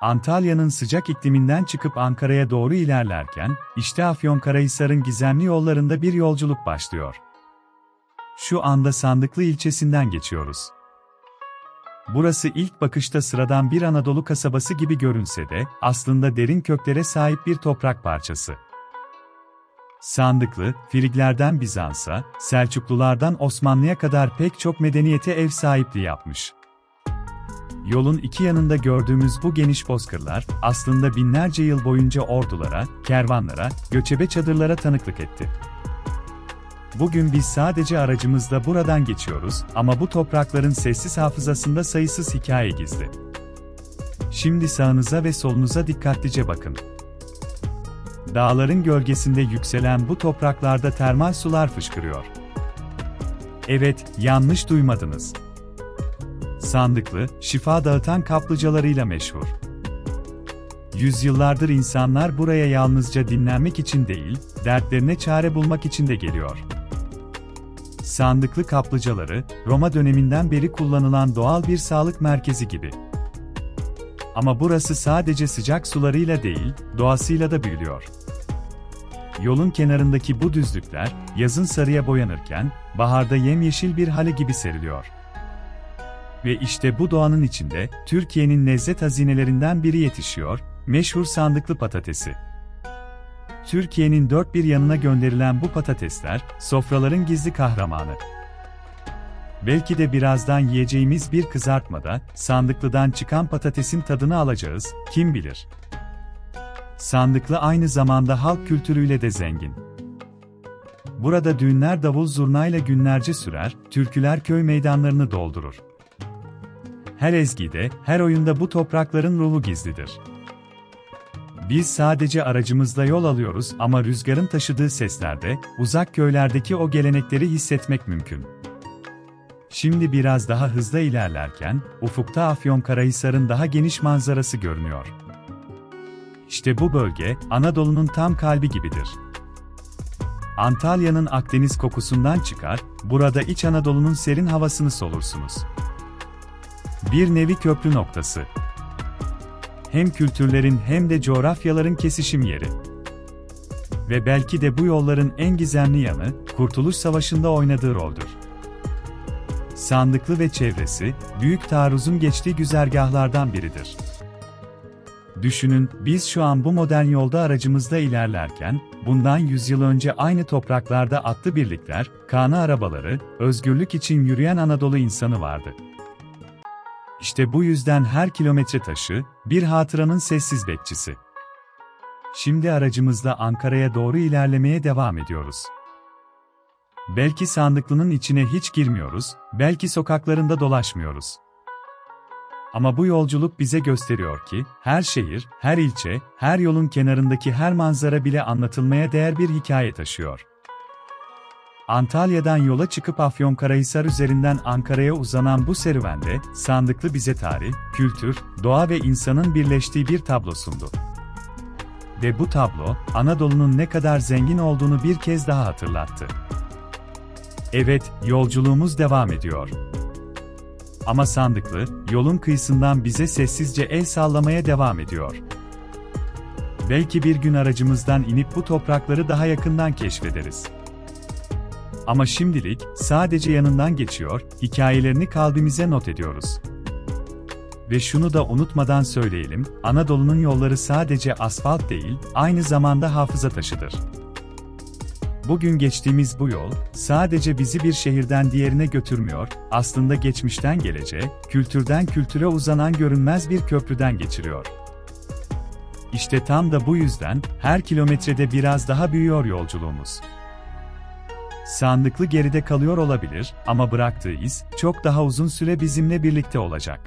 Antalya'nın sıcak ikliminden çıkıp Ankara'ya doğru ilerlerken, işte Afyonkarahisar'ın gizemli yollarında bir yolculuk başlıyor. Şu anda Sandıklı ilçesinden geçiyoruz. Burası ilk bakışta sıradan bir Anadolu kasabası gibi görünse de, aslında derin köklere sahip bir toprak parçası. Sandıklı, Friglerden Bizans'a, Selçuklulardan Osmanlı'ya kadar pek çok medeniyete ev sahipliği yapmış. Yolun iki yanında gördüğümüz bu geniş bozkırlar, aslında binlerce yıl boyunca ordulara, kervanlara, göçebe çadırlara tanıklık etti. Bugün biz sadece aracımızla buradan geçiyoruz ama bu toprakların sessiz hafızasında sayısız hikaye gizli. Şimdi sağınıza ve solunuza dikkatlice bakın. Dağların gölgesinde yükselen bu topraklarda termal sular fışkırıyor. Evet, yanlış duymadınız. Sandıklı, şifa dağıtan kaplıcalarıyla meşhur. Yüzyıllardır insanlar buraya yalnızca dinlenmek için değil, dertlerine çare bulmak için de geliyor. Sandıklı kaplıcaları, Roma döneminden beri kullanılan doğal bir sağlık merkezi gibi. Ama burası sadece sıcak sularıyla değil, doğasıyla da büyülüyor. Yolun kenarındaki bu düzlükler, yazın sarıya boyanırken, baharda yemyeşil bir hale gibi seriliyor. Ve işte bu doğanın içinde, Türkiye'nin lezzet hazinelerinden biri yetişiyor, meşhur sandıklı patatesi. Türkiye'nin dört bir yanına gönderilen bu patatesler, sofraların gizli kahramanı. Belki de birazdan yiyeceğimiz bir kızartmada, sandıklıdan çıkan patatesin tadını alacağız, kim bilir. Sandıklı aynı zamanda halk kültürüyle de zengin. Burada düğünler davul zurnayla günlerce sürer, türküler köy meydanlarını doldurur. Her ezgide, her oyunda bu toprakların ruhu gizlidir. Biz sadece aracımızla yol alıyoruz ama rüzgarın taşıdığı seslerde, uzak köylerdeki o gelenekleri hissetmek mümkün. Şimdi biraz daha hızlı ilerlerken, ufukta Afyonkarahisar'ın daha geniş manzarası görünüyor. İşte bu bölge, Anadolu'nun tam kalbi gibidir. Antalya'nın Akdeniz kokusundan çıkar, burada İç Anadolu'nun serin havasını solursunuz. Bir nevi köprü noktası. Hem kültürlerin hem de coğrafyaların kesişim yeri. Ve belki de bu yolların en gizemli yanı, Kurtuluş Savaşı'nda oynadığı roldür. Sandıklı ve çevresi, Büyük Taarruz'un geçtiği güzergahlardan biridir. Düşünün, biz şu an bu modern yolda aracımızda ilerlerken, bundan 100 yıl önce aynı topraklarda atlı birlikler, kanı arabaları, özgürlük için yürüyen Anadolu insanı vardı. İşte bu yüzden her kilometre taşı, bir hatıranın sessiz bekçisi. Şimdi aracımızla Ankara'ya doğru ilerlemeye devam ediyoruz. Belki sandıklının içine hiç girmiyoruz, belki sokaklarında dolaşmıyoruz. Ama bu yolculuk bize gösteriyor ki, her şehir, her ilçe, her yolun kenarındaki her manzara bile anlatılmaya değer bir hikaye taşıyor. Antalya'dan yola çıkıp Afyonkarahisar üzerinden Ankara'ya uzanan bu serüvende, sandıklı bize tarih, kültür, doğa ve insanın birleştiği bir tablo sundu. Ve bu tablo, Anadolu'nun ne kadar zengin olduğunu bir kez daha hatırlattı. Evet, yolculuğumuz devam ediyor. Ama sandıklı, yolun kıyısından bize sessizce el sallamaya devam ediyor. Belki bir gün aracımızdan inip bu toprakları daha yakından keşfederiz. Ama şimdilik sadece yanından geçiyor, hikayelerini kalbimize not ediyoruz. Ve şunu da unutmadan söyleyelim, Anadolu'nun yolları sadece asfalt değil, aynı zamanda hafıza taşıdır. Bugün geçtiğimiz bu yol, sadece bizi bir şehirden diğerine götürmüyor, aslında geçmişten geleceğe, kültürden kültüre uzanan görünmez bir köprüden geçiriyor. İşte tam da bu yüzden, her kilometrede biraz daha büyüyor yolculuğumuz. Sandıklı geride kalıyor olabilir ama bıraktığı iz, çok daha uzun süre bizimle birlikte olacak.